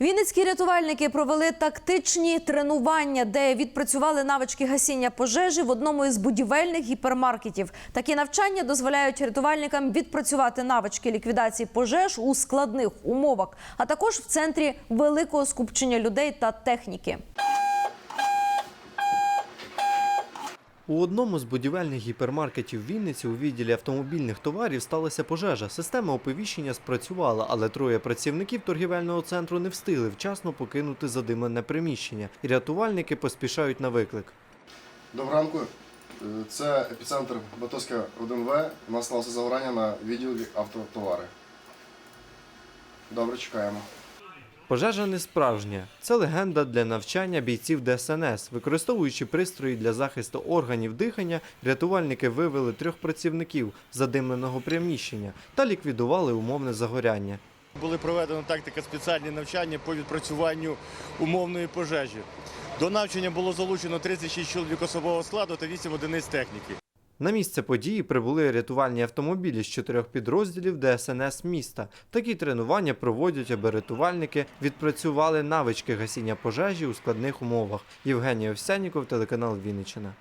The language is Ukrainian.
Вінницькі рятувальники провели тактичні тренування, де відпрацювали навички гасіння пожежі в одному із будівельних гіпермаркетів. Такі навчання дозволяють рятувальникам відпрацювати навички ліквідації пожеж у складних умовах, а також в центрі великого скупчення людей та техніки. У одному з будівельних гіпермаркетів Вінниці у відділі автомобільних товарів сталася пожежа. Система оповіщення спрацювала, але троє працівників торгівельного центру не встигли вчасно покинути задимлене приміщення. І рятувальники поспішають на виклик. Доброго ранку. Е, Це епіцентр Батовська 1В. У нас сталося загорання на відділі автотовари. Добре, чекаємо. Пожежа не справжня. Це легенда для навчання бійців ДСНС. Використовуючи пристрої для захисту органів дихання, рятувальники вивели трьох працівників задимленого приміщення та ліквідували умовне загоряння. Були проведено тактика спеціальні навчання по відпрацюванню умовної пожежі. До навчання було залучено 36 чоловік особового складу та 8 одиниць техніки. На місце події прибули рятувальні автомобілі з чотирьох підрозділів ДСНС міста. Такі тренування проводять, аби рятувальники відпрацювали навички гасіння пожежі у складних умовах. Євгеній Овсяніков, телеканал Вінниччина.